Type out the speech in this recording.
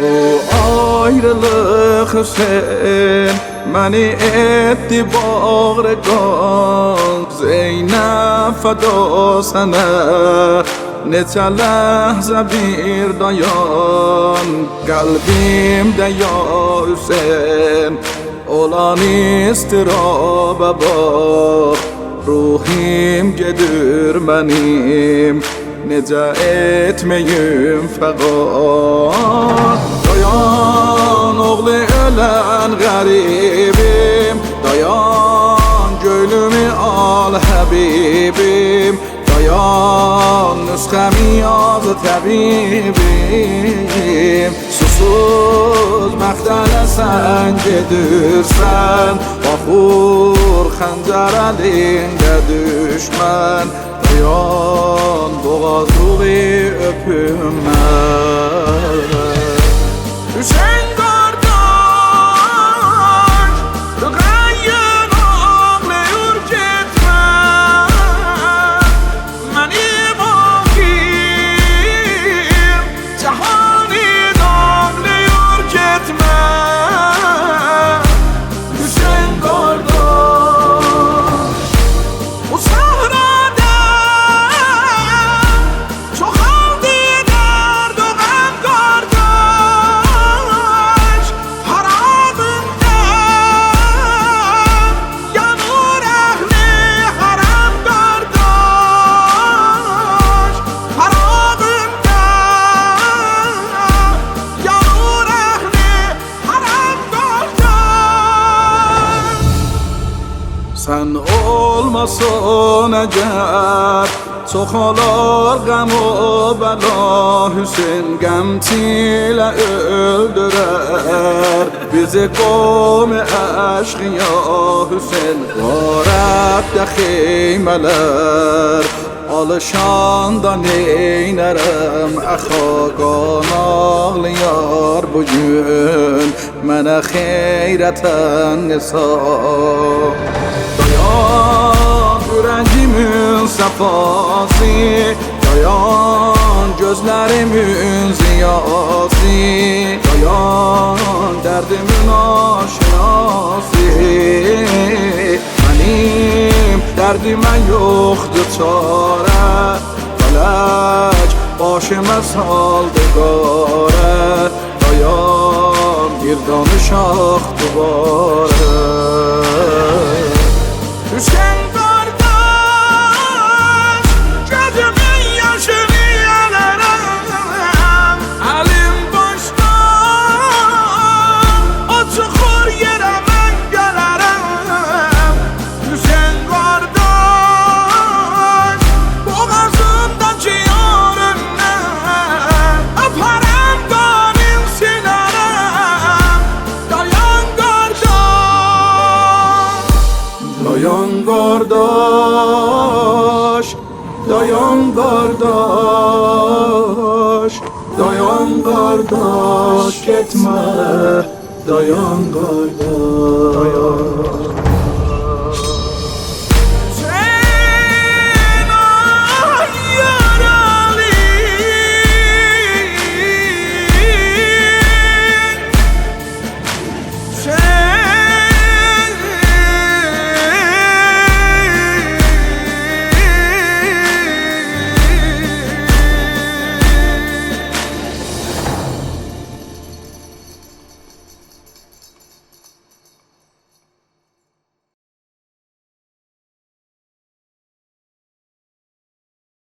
Bu ayrılık Hüseyin Məni etdi bağrıqan Zeynəb fəda sənə Neçə ləhzə bir dayan. Qəlbimdə ya Hüseyin Olan istirabə bax Ruhim gedir mənim Necə etməyim fəqat? Dayan oğlu ölən qəribim. Dayan gönlümü al həbibim. Dayan nüsxəmi yaz təbibim. Susuz məxtələ sən gedirsən. Baxur xəncər əlində düşmən Mazlumi öpülmez Düşen Sen olmasan eğer Çok olur gam o bela Hüseyin gamtiyle öldürer. Bizi kavmi aşk ya Hüseyin Varak da xeymeler Alışanda neynerem Əxaqan ağlayar bugün Mənə xeyrətən nisa کارمون زیاسی دایان دردمون آشناسی. منیم دردی من یخت فلک باشم از حال دگاره دایان گردان شاخت دوباره. Dayan qardaş, dayan qardaş, getmə, dayan qardaş.